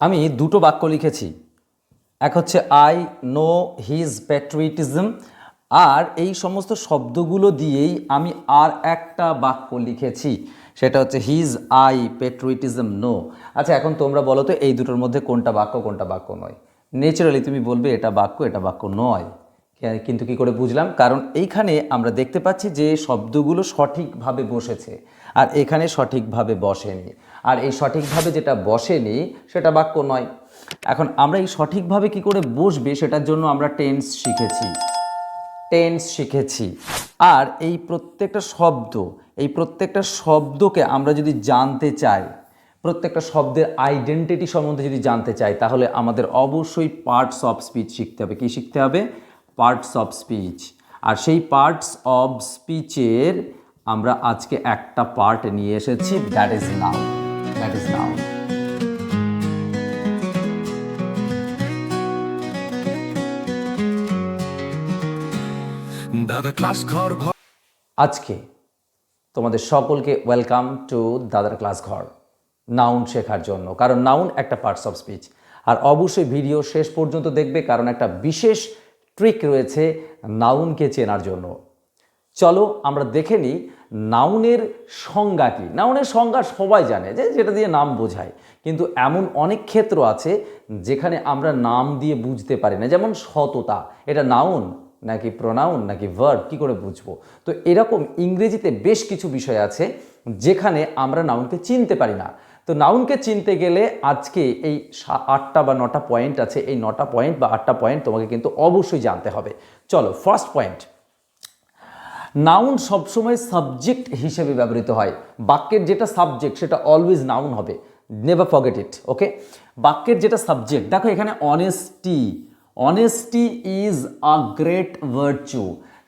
আমি দুটো বাক্য লিখেছি। এক হচ্ছে আই নো হিজ প্যাট্রিয়টিজম আর এই সমস্ত শব্দগুলো দিয়েই আমি আর একটা বাক্য লিখেছি। সেটা হচ্ছে হিজ আই প্যাট্রিয়টিজম নো আচ্ছা এখন তোমরা বলো তো, এই দুটোর মধ্যে কোনটা বাক্য কোনটা বাক্য নয়? নেচারালি তুমি বলবে, এটা বাক্য এটা বাক্য নয়। কিন্তু কি করে বুঝলাম? কারণ এইখানে আমরা দেখতে পাচ্ছি যে শব্দগুলো সঠিকভাবে বসেছে। আর এখানে সঠিকভাবে বসেনি। আর এই সঠিকভাবে যেটা বসেনি, সেটা বাক্য নয়। এখন আমরা এই সঠিকভাবে কি করে বসবে, সেটার জন্য আমরা টেন্স শিখেছি। টেন্স শিখেছি। আর এই প্রত্যেকটা শব্দ, এই প্রত্যেকটা শব্দকে আমরা যদি জানতে চাই, প্রত্যেকটা শব্দের আইডেন্টিটি সম্বন্ধে যদি জানতে চাই, তাহলে আমাদের অবশ্যই পার্টস অফ স্পিচ শিখতে হবে। কি শিখতে হবে? পার্টস অফ স্পিচ আর সেই পার্টস অফ স্পিচের আমরা আজকে একটা পার্ট নিয়ে এসেছি দ্যাট ইজ নাও ক্লাস ঘর ঘর আজকে তোমাদের সকলকে ওয়েলকাম টু দাদার ক্লাস ঘর। নাউন শেখার জন্য কারণ নাউন একটা পার্টস অফ স্পিচ আর অবশ্যই ভিডিও শেষ পর্যন্ত দেখবে কারণ একটা বিশেষ ট্রিক রয়েছে নাউনকে চেনার জন্য। চলো আমরা দেখে নিই নাউনের সংজ্ঞা কী নাউনের সংজ্ঞা সবাই জানে যে যেটা দিয়ে নাম বোঝায়। কিন্তু এমন অনেক ক্ষেত্র আছে যেখানে আমরা নাম দিয়ে বুঝতে পারি না। যেমন সততা, এটা নাউন নাকি প্রোনাউন নাকি ভার্ব কি করে বুঝব? তো এরকম ইংরেজিতে বেশ কিছু বিষয় আছে যেখানে আমরা নাউনকে চিনতে পারি না। তো নাউনকে চিনতে গেলে আজকে এই আটটা বা নটা পয়েন্ট আছে। এই নটা পয়েন্ট বা আটটা পয়েন্ট তোমাকে কিন্তু অবশ্যই জানতে হবে। চলো ফার্স্ট পয়েন্ট নাউন সবসময় সাবজেক্ট হিসেবে ব্যবহৃত হয়। বাক্যের যেটা সাবজেক্ট সেটা অলওয়েজ নাউন হবে। নেভার ফরগেট ইট ওকে বাক্যের যেটা সাবজেক্ট দেখো এখানে honesty honesty is a great virtue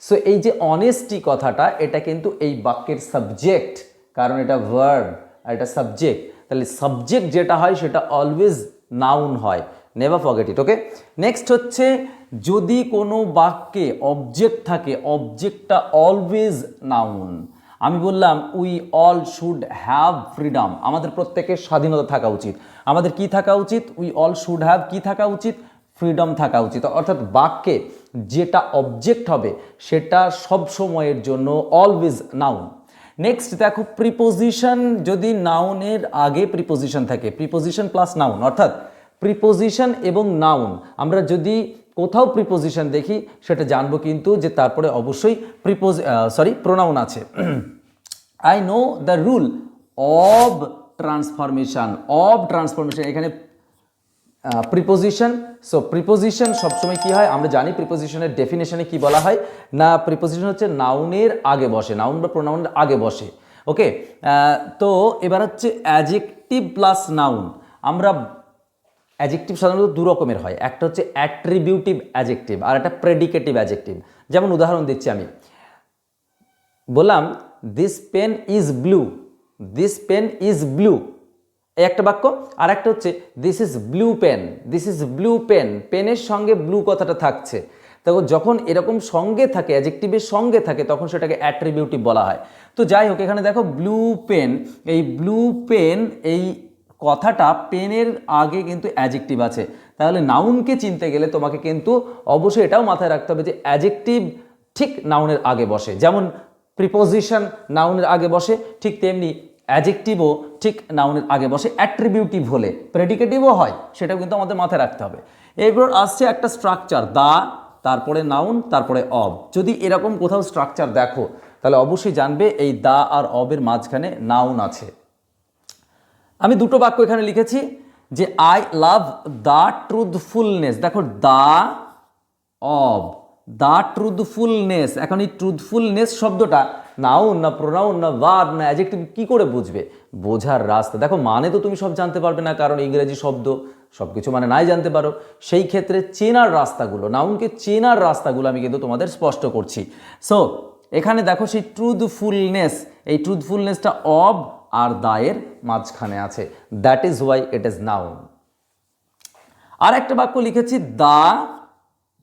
so এই যে অনেস্টি কথাটা, এটা কিন্তু এই বাক্যের সাবজেক্ট কারণ এটা ভার্ব আর এটা সাবজেক্ট তাহলে সাবজেক্ট যেটা হয়, সেটা অলওয়েজ নাউন হয়। Never forget it okay next হচ্ছে, যদি কোনো বাক্যে অবজেক্ট থাকে অবজেক্টটা অলওয়েজ নাউন আমি বললাম we all should have freedom আমাদের প্রত্যেকের স্বাধীনতা থাকা উচিত। আমাদের কি থাকা উচিত? উই অল শুড হ্যাভ কি থাকা উচিত? ফ্রিডম থাকা উচিত। অর্থাৎ বাক্যে যেটা অবজেক্ট হবে, সেটা সব সময়ের জন্য অলওয়েজ নাউন নেক্সট দেখো প্রিপোজিশন যদি নাউনের আগে প্রিপোজিশন থাকে প্রিপোজিশন প্লাস নাউন অর্থাৎ প্রিপোজিশন এবং নাউন আমরা যদি কোথাও প্রিপোজিশন দেখি, সেটা জানব কিন্তু যে তারপরে অবশ্যই প্রিপোজ সরি প্রোনাউন আছে। I know the rule of transformation of transformation এখানে প্রিপোজিশন সো প্রিপোজিশন সবসময় কি হয়? আমরা জানি প্রিপোজিশনের ডেফিনেশনে কি বলা হয়। না প্রিপোজিশন হচ্ছে নাউনের আগে বসে। নাউন বা প্রোনাউনের আগে বসে। ওকে তো এবার হচ্ছে অ্যাজেক্টিভ প্লাস নাউন আমরা অ্যাজেক্টিভ সাধারণত দু রকমের হয়। একটা হচ্ছে অ্যাট্রিবিউটিভ অ্যাজেক্টিভ আর একটা প্রেডিকেটিভ অ্যাজেক্টিভ যেমন উদাহরণ দিচ্ছি আমি। বললাম this pen is blue this pen is blue এই একটা বাক্য। আর একটা হচ্ছে this is blue pen this is blue pen পেনের সঙ্গে ব্লু কথাটা থাকছে। তখন যখন এরকম সঙ্গে থাকে অ্যাজেক্টিভের সঙ্গে থাকে, তখন সেটাকে অ্যাট্রিবিউটিভ বলা হয়। তো যাই হোক, এখানে দেখো ব্লু পেন এই ব্লু পেন এই কথাটা পেনের আগে কিন্তু অ্যাজেক্টিভ আছে। তাহলে নাউনকে চিনতে গেলে তোমাকে কিন্তু অবশ্যই এটাও মাথায় রাখতে হবে যে অ্যাজেক্টিভ ঠিক নাউনের আগে বসে। যেমন প্রিপোজিশন নাউনের আগে বসে, ঠিক তেমনি অ্যাজেক্টিভও ঠিক নাউনের আগে বসে। অ্যাট্রিবিউটিভ হলে, প্রেডিকেটিভও হয়, সেটাও কিন্তু আমাদের মাথায় রাখতে হবে। এরপর আসছে একটা স্ট্রাকচার, দা, তারপরে নাউন, তারপরে অব। যদি এরকম কোথাও স্ট্রাকচার দেখো, তাহলে অবশ্যই জানবে এই দা আর অবের মাঝখানে নাউন আছে। আমি দুটো বাক্য এখানে লিখেছি যে আই লাভ দ্য ট্রুথফুলনেস দেখো দা অব দ্য ট্রুথফুলনেস এখন এই ট্রুথফুলনেস শব্দটা নাউন না প্রোনাউন না ভার্ব না অ্যাজেক্টিভ কী করে বুঝবে? বোঝার রাস্তা। দেখো মানে তো তুমি সব জানতে পারবে না, কারণ ইংরেজি শব্দ সব কিছু মানে নাই জানতে পারো। সেই ক্ষেত্রে চেনার রাস্তাগুলো নাউনকে চেনার রাস্তাগুলো আমি কিন্তু তোমাদের স্পষ্ট করছি। সো এখানে দেখো সেই ট্রুথফুলনেস এই ট্রুথফুলনেসটা অব আর দায়ের মাঝখানে আছে। That is why it is noun আর একটা বাক্য লিখেছি, দা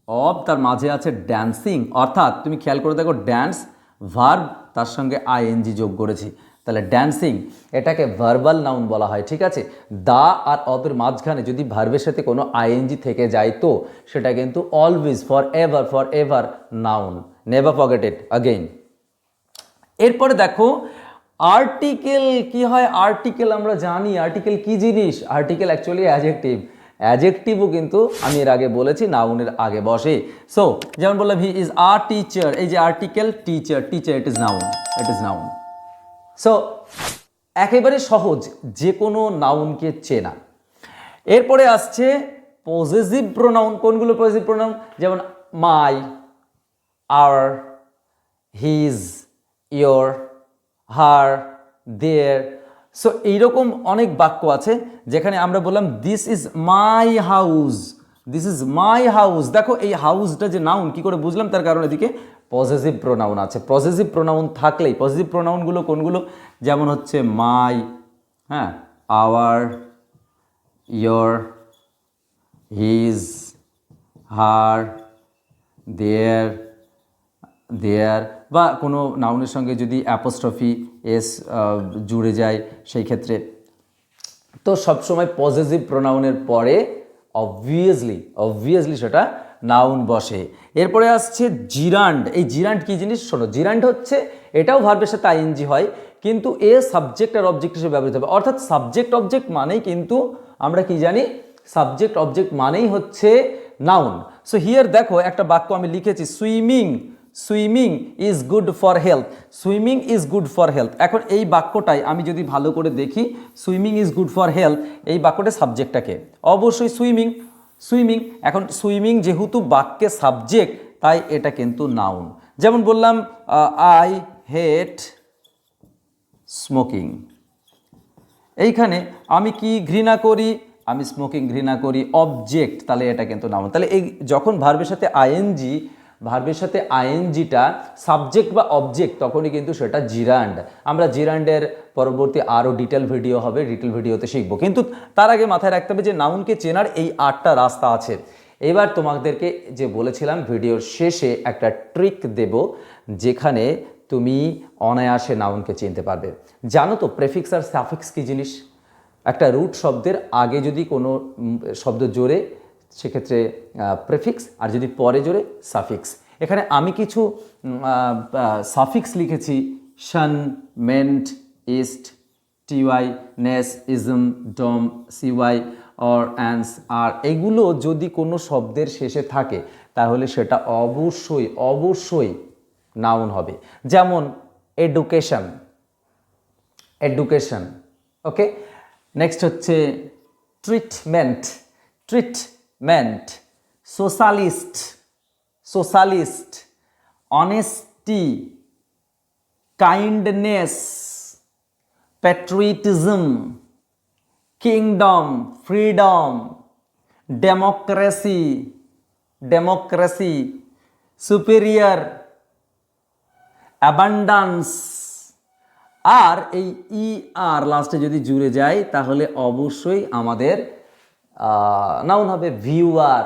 অব তার মাঝে আছে ড্যান্সিং অর্থাৎ তুমি খেয়াল করে দেখো ড্যান্স ভার্ব তার সঙ্গে আইএনজি যোগ করেছি। তাহলে ড্যান্সিং এটাকে ভার্বাল নাউন বলা হয়, ঠিক আছে? দা আর অবের মাঝখানে যদি ভার্বের সাথে কোনো আইএনজি থেকে যায় তো, সেটা কিন্তু always for ever for ever noun never it again এরপরে দেখো আর্টিকেল কি হয়? আর্টিকেল আমরা জানি। আর্টিকেল কি জিনিস? আর্টিকেল অ্যাকচুয়ালি অ্যাজেক্টিভ অ্যাজেক্টিভও কিন্তু আমি এর আগে বলেছি নাউনের আগে বসে। সো যেমন বললাম হি ইজ আর টিচার এই যে article teacher teacher it is noun it is noun so একেবারে সহজ। যে কোনো নাউনকে চেনা। এরপরে আসছে পজেসিভ প্রোনাউন কোনগুলো পজেসিভ প্রোনাউন যেমন my R his your her their so এইরকম অনেক বাক্য আছে যেখানে আমরা বললাম this is my house this is my house দেখো, এই হাউসটা যে নাউন কি করে বুঝলাম? তার কারণ এদিকে পজিটিভ প্রোনাউন আছে। পজিটিভ প্রোনাউন থাকলেই পজিটিভ প্রোনাউনগুলো কোনগুলো? যেমন হচ্ছে মাই হ্যাঁ our your his her their their বা কোনো নাউনের সঙ্গে যদি অ্যাপোস্ট্রফি এস জুড়ে যায়, সেই ক্ষেত্রে। তো সবসময় পজিটিভ প্রোনাউনের পরে অবভিয়াসলি অবভিয়াসলি সেটা নাউন বসে। এরপরে আসছে জিরান্ড এই জিরান্ড কি জিনিস? শোনো জিরান্ড হচ্ছে, এটাও ভার্বের সাথে আইএনজি হয়, কিন্তু এ সাবজেক্ট আর অবজেক্ট হিসেবে ব্যবহৃত হবে। অর্থাৎ সাবজেক্ট অবজেক্ট মানেই কিন্তু আমরা কি জানি? সাবজেক্ট অবজেক্ট মানেই হচ্ছে নাউন সো হিয়ার দেখো একটা বাক্য আমি লিখেছি swimming swimming is good for health swimming is good for health এখন এই বাক্যটাই আমি যদি ভালো করে দেখি swimming is good for health এই বাক্যটা সাবজেক্টটাকে অবশ্যই সুইমিং সুইমিং এখন সুইমিং যেহেতু বাক্যে সাবজেক্ট তাই এটা কিন্তু নাউন যেমন বললাম আই হেট স্মোকিং এইখানে আমি কি ঘৃণা করি? আমি স্মোকিং ঘৃণা করি। অবজেক্ট তাহলে এটা কিন্তু নাউন তাহলে এই যখন ভার্বের সাথে আইএনজি ভার্বের সাথে আইএনজিটা সাবজেক্ট বা অবজেক্ট তখনই কিন্তু সেটা জিরান্ড আমরা জিরান্ডের পরবর্তী আরও ডিটেল ভিডিও হবে ডিটেল ভিডিওতে শিখব। কিন্তু তার আগে মাথায় রাখতে হবে যে নাউনকে চেনার এই আটটা রাস্তা আছে। এবার তোমাদেরকে যে বলেছিলাম, ভিডিওর শেষে একটা ট্রিক দেব, যেখানে তুমি অনায়াসে নাউনকে চিনতে পারবে। জানো তো প্রেফিক্স আর সাফিক্স কি জিনিস? একটা রুট শব্দের আগে যদি কোনো শব্দ জোরে সেক্ষেত্রে প্রেফিক্স আর যদি পরে জোরে, সাফিক্স। এখানে আমি কিছু সাফিক্স লিখেছি। Tion, ment, ist, T Y, ness, ism, dom, C Y, or, ance, er. এগুলো যদি কোনো শব্দের শেষে থাকে, তাহলে সেটা অবশ্যই অবশ্যই নাউন হবে। যেমন এডুকেশন এডুকেশন ওকে নেক্সট হচ্ছে treatment treatment socialist socialist honesty kindness patriotism kingdom freedom democracy democracy superior abundance আর এই ই আর লাস্টে যদি জুড়ে যায়, তাহলে অবশ্যই আমাদের নাউন হবে ভিউয়ার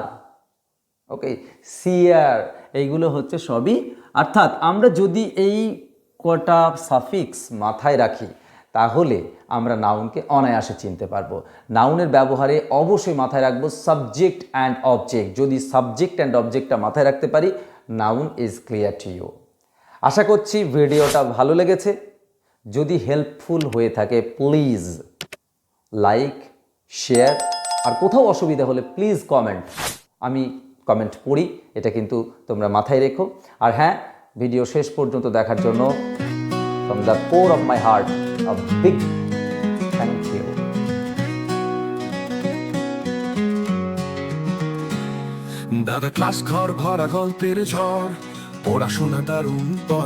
ওকে সিয়ার এইগুলো হচ্ছে সবই। অর্থাৎ আমরা যদি এই কটা সাফিক্স মাথায় রাখি, তাহলে আমরা নাউনকে অনায়াসে চিনতে পারব। নাউনের ব্যবহারে অবশ্যই মাথায় রাখব সাবজেক্ট অ্যান্ড অবজেক্ট যদি সাবজেক্ট অ্যান্ড অবজেক্টটা মাথায় রাখতে পারি noun is clear to you আশা করছি ভিডিওটা ভালো লেগেছে। যদি হেল্পফুল হয়ে থাকে প্লিজ লাইক শেয়ার আর কোথাও অসুবিধা হলে প্লিজ কমেন্ট আমি কমেন্ট পড়ি, এটা কিন্তু তোমরা মাথায় রেখো। আর হ্যাঁ ভিডিও শেষ পর্যন্ত দেখার জন্য from the core of my heart big you দাদা ক্লাস ঘর ভরা গল্পের ঝড় পড়াশোনা দারুণ